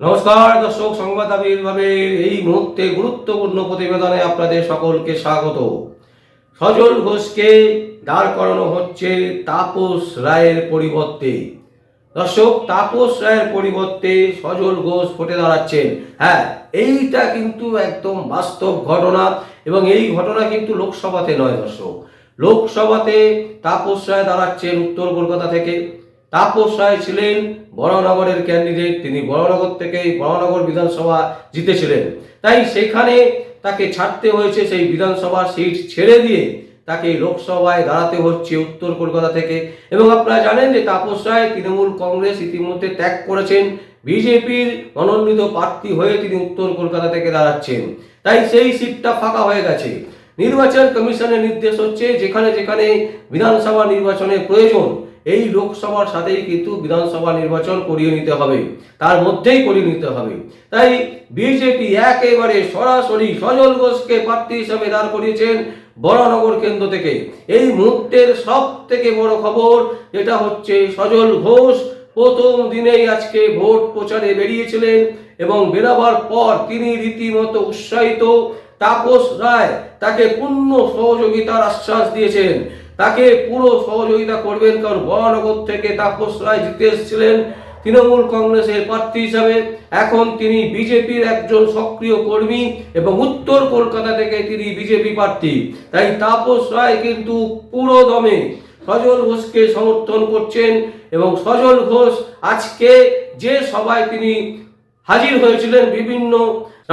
নমস্কার, দর্শক, সংবাদ আবির্ভাবের এই মুহূর্তে গুরুত্বপূর্ণ প্রতিবেদনে আপনাদের সকলকে স্বাগত। সজল ঘোষকে দাঁড় করানো হচ্ছে তাপস রায়ের পরিবর্তে। দর্শক, তাপস রায়ের পরিবর্তে সজল ঘোষ ফুটে দাঁড়াচ্ছেন। হ্যাঁ এইটা কিন্তু একদম বাস্তব ঘটনা এবং এই ঘটনা কিন্তু লোকসভাতে নয়, দর্শক। লোকসভাতে তাপস রায় দাঁড়াচ্ছেন উত্তর কলকাতা থেকে। তাপস রায় ছিলেন বড়নগরের ক্যান্ডিডেট তিনি বড়নগর থেকে বড়নগর বিধানসভা জিতেছিলেন। তাই সেখানে তাকে ছাড়তে হয়েছে সেই বিধানসভা সিট ছেড়ে দিয়ে তাকে লোকসভায় দাঁড়াতে হচ্ছে উত্তর কলকাতা থেকে। এবং আপনারা জানেন যে তাপস রায় তৃণমূল কংগ্রেস ইতিমধ্যে ত্যাগ করেছেন। বিজেপির মনোনীত প্রার্থী হয়ে তিনি উত্তর কলকাতা থেকে দাঁড়াচ্ছেন। তাই সেই সিটটা ফাঁকা হয়ে গেছে। নির্বাচন কমিশনের নির্দেশ হচ্ছে যেখানে যেখানে বিধানসভা নির্বাচনের প্রয়োজন এই লোকসভার সাথেই কিন্তু বিধানসভা নির্বাচন করিয়ে নিতে হবে। তার মধ্যেই করিয়ে নিতে হবে। তাই বিজেপি একেবারে সরাসরি সজল ঘোষকে প্রার্থী হিসাবে দাঁড় করিয়েছেন বড়নগর কেন্দ্র থেকে। এই মুহূর্তের সব থেকে বড় খবর যেটা হচ্ছে সজল ঘোষ প্রথম দিনেই আজকে ভোট প্রচারে বেরিয়েছিলেন এবং বেরোবার পর তিনি রীতিমতো উৎসাহিত। তাপস রায় তাকে পূর্ণ সহযোগিতার আশ্বাস দিয়েছেন। তাকে পুরো সহযোগিতা করবেন, কারণ বরানগর থেকে তাপস রায় জিতে এসেছিলেন তৃণমূল কংগ্রেসের প্রার্থী হিসাবে। এখন তিনি বিজেপির একজন সক্রিয় কর্মী এবং উত্তর কলকাতা থেকে তিনি বিজেপি প্রার্থী। তাই তাপস রায় কিন্তু পুরো দমে সজল ঘোষকে সমর্থন করছেন এবং সজল ঘোষ আজকে যে সভায় তিনি হাজির হয়েছিলেন, বিভিন্ন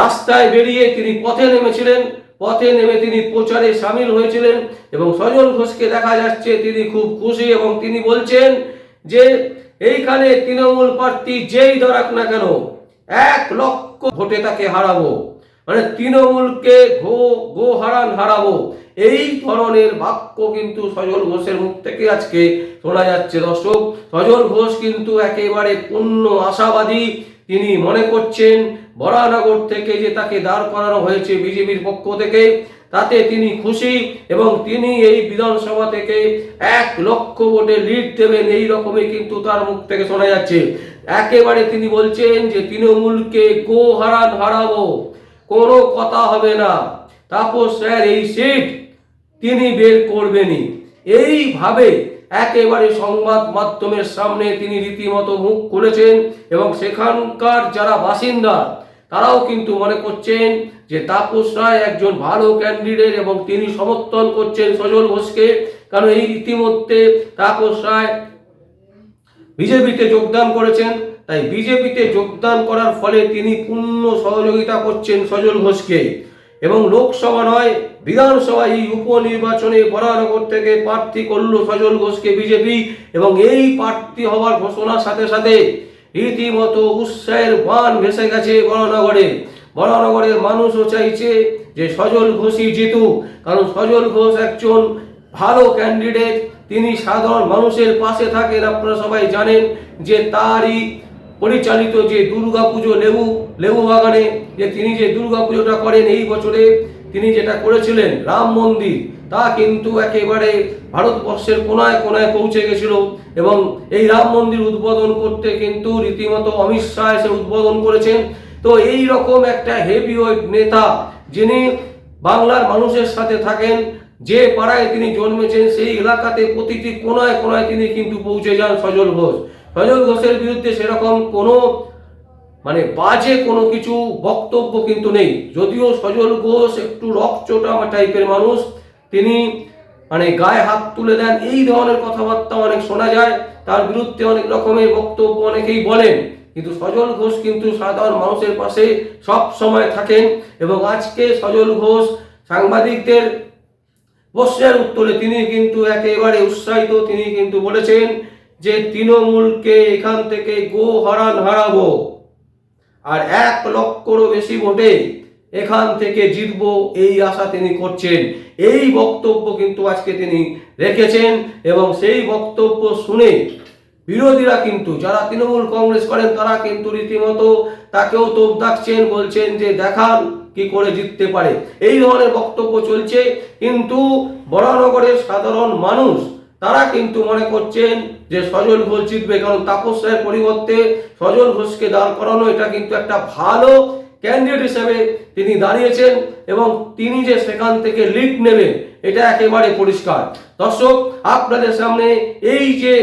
রাস্তায় বেরিয়ে তিনি পথে নেমেছিলেন। পথে নেমে তিনি প্রচারে সামিল হয়েছিলেন এবং সজল ঘোষকে দেখা যাচ্ছে তিনি খুব খুশি এবং তিনি বলছেন যে এইখানে তৃণমূল প্রার্থী যেই ধরাক না কেন, এক লক্ষ ভোটে তাকে হারাবো। মানে তৃণমূলকে ঘো গো হারান হারাবো। এই ধরনের বাক্য কিন্তু সজল ঘোষের মুখ থেকে আজকে শোনা যাচ্ছে। দর্শক, সজল ঘোষ কিন্তু একেবারে পূর্ণ আশাবাদী। তিনি মনে করছেন বরানগর থেকে যে তাকে দাঁড় করানো হয়েছে বিজেপির পক্ষ থেকে, তাতে তিনি খুশি এবং তিনি এই বিধানসভা থেকে এক লক্ষ ভোটে লিড দেবেন, এই রকমই কিন্তু তার মুখ থেকে শোনা যাচ্ছে। একেবারে তিনি বলছেন যে, তৃণমূলকে গো হারান হারাবো কোনো কথা হবে না। তাপস স্যার, এই সিট তিনি বের করবেনই। এইভাবে একেবারে সংবাদ মাধ্যমের সামনে তিনি রীতিমতো মুখ খুলেছেন এবং সেখানকার যারা বাসিন্দা তারাও কিন্তু মনে করছেন যে তাপস রায় একজন ভালো ক্যান্ডিডেট এবং তিনি সমর্থন করছেন সজল ঘোষকে। কারণ এই ইতিমধ্যে তাপস রায় বিজেপিতে যোগদান করেছেন। তাই বিজেপিতে যোগদান করার ফলে তিনি পূর্ণ সহযোগিতা করছেন সজল ঘোষকে। এবং লোকসভা নয়, বিধানসভা এই উপনির্বাচনে বরানগর থেকে প্রার্থী করল সজল ঘোষকে বিজেপি। এবং এই প্রার্থী হওয়ার ঘোষণার সাথে সাথে রীতিমতো উৎসাহের বান ভেসে গেছে বরানগরে বরানগরের মানুষও চাইছে যে সজল ঘোষই জিতুক, কারণ সজল ঘোষ একজন ভালো ক্যান্ডিডেট তিনি সাধারণ মানুষের পাশে থাকেন, আপনারা সবাই জানেন যে তারই পরিচালিত যে দুর্গা পুজো লেবু লেবু বাগানে, যে তিনি যে দুর্গা পুজোটা করেন এই বছরে, তিনি যেটা করেছিলেন, রাম মন্দির তা কিন্তু একেবারে ভারতবর্ষের কোনায় কোনায় পৌঁছে গেছিল এবং এই রাম মন্দির উদ্বোধন করতে কিন্তু রীতিমতো অমিত শাহ এসে উদ্বোধন করেছেন। তো এই রকম একটা হেভি নেতা যিনি বাংলার মানুষের সাথে থাকেন, যে পাড়ায় তিনি জন্মেছেন, সেই এলাকাতে প্রতিটি কোনায় কোনায় তিনি কিন্তু পৌঁছে যান সজল ঘোষ। সজল ঘোষের বিরুদ্ধে সেরকম কোনো মানে বাজে কোনো কিছু বক্তব্য কিন্তু নেই। যদিও সজল ঘোষ একটু রকচোটা টাইপের মানুষ তিনি মানে গায়ে হাত তুলে দেন, এই ধরনের কথাবার্তা অনেক শোনা যায়। তার বিরুদ্ধে অনেক রকমের বক্তব্য অনেকেই বলেন। কিন্তু সজল ঘোষ কিন্তু সাধারণ মানুষের পাশে সব সময় থাকেন এবং আজকে সজল ঘোষ সাংবাদিকদের প্রশ্নের উত্তরে তিনি কিন্তু একেবারে উৎসাহিত। তিনি কিন্তু বলেছেন যে তৃণমূলকে এখান থেকে গো হারান হারাবো। আর এক লক্ষরও বেশি ভোটে এখান থেকে জিতব এই আশা তিনি করছেন। এই বক্তব্য কিন্তু আজকে তিনি রেখেছেন এবং সেই বক্তব্য শুনে বিরোধীরা কিন্তু, যারা তৃণমূল কংগ্রেস করেন, তারা কিন্তু রীতিমতো তাকেও তোপ ডাকছেন বলছেন যে দেখান কি করে জিততে পারে। এই ধরনের বক্তব্য চলছে, কিন্তু বরানগরের সাধারণ মানুষ, তারা কিন্তু মনে করছেন যে সজল ঘোষ জিতবে, কারণ তাপস রায়ের পরিবর্তে সজল ঘোষকে দাঁড় করানো, এটা কিন্তু একটা ভালো ক্যান্ডিডেট হিসেবে তিনি দাঁড়িয়েছেন এবং তিনি যে সেখান থেকে লিড নেবেন, এটা একেবারে পরিষ্কার। দর্শক, আপনাদের সামনে এই যে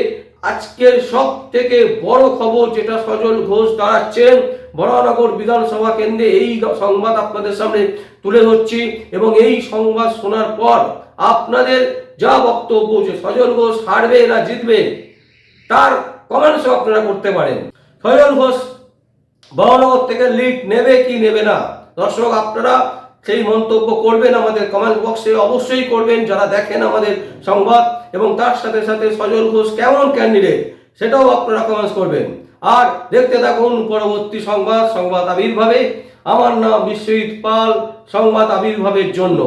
আজকের সব থেকে বড় খবর যেটা সজল ঘোষ দাঁড়াচ্ছেন, বরানগর বিধানসভা কেন্দ্রে এই সংবাদ আপনাদের সামনে তুলে ধরছি এবং এই সংবাদ শোনার পর আপনাদের যা বক্তব্য যে সজল ঘোষ হারবে না জিতবে, তার কমেন্টস আপনারা করতে পারেন। সজল ঘোষ বরানগর থেকে লিড নেবে কি নেবে না? দর্শক, আপনারা সেই মন্তব্য করবেন আমাদের কমেন্ট বক্সে অবশ্যই করবেন। যারা দেখেন আমাদের সংবাদ এবং তার সাথে সাথে সজল ঘোষ কেমন ক্যান্ডিডেট সেটাও আপনারা কমেন্টস করবেন। আর দেখতে থাকুন পরবর্তী সংবাদ সংবাদ আবির্ভাবে। আমার নাম বিশ্বজিৎ পাল, সংবাদ আবির্ভাবের জন্য।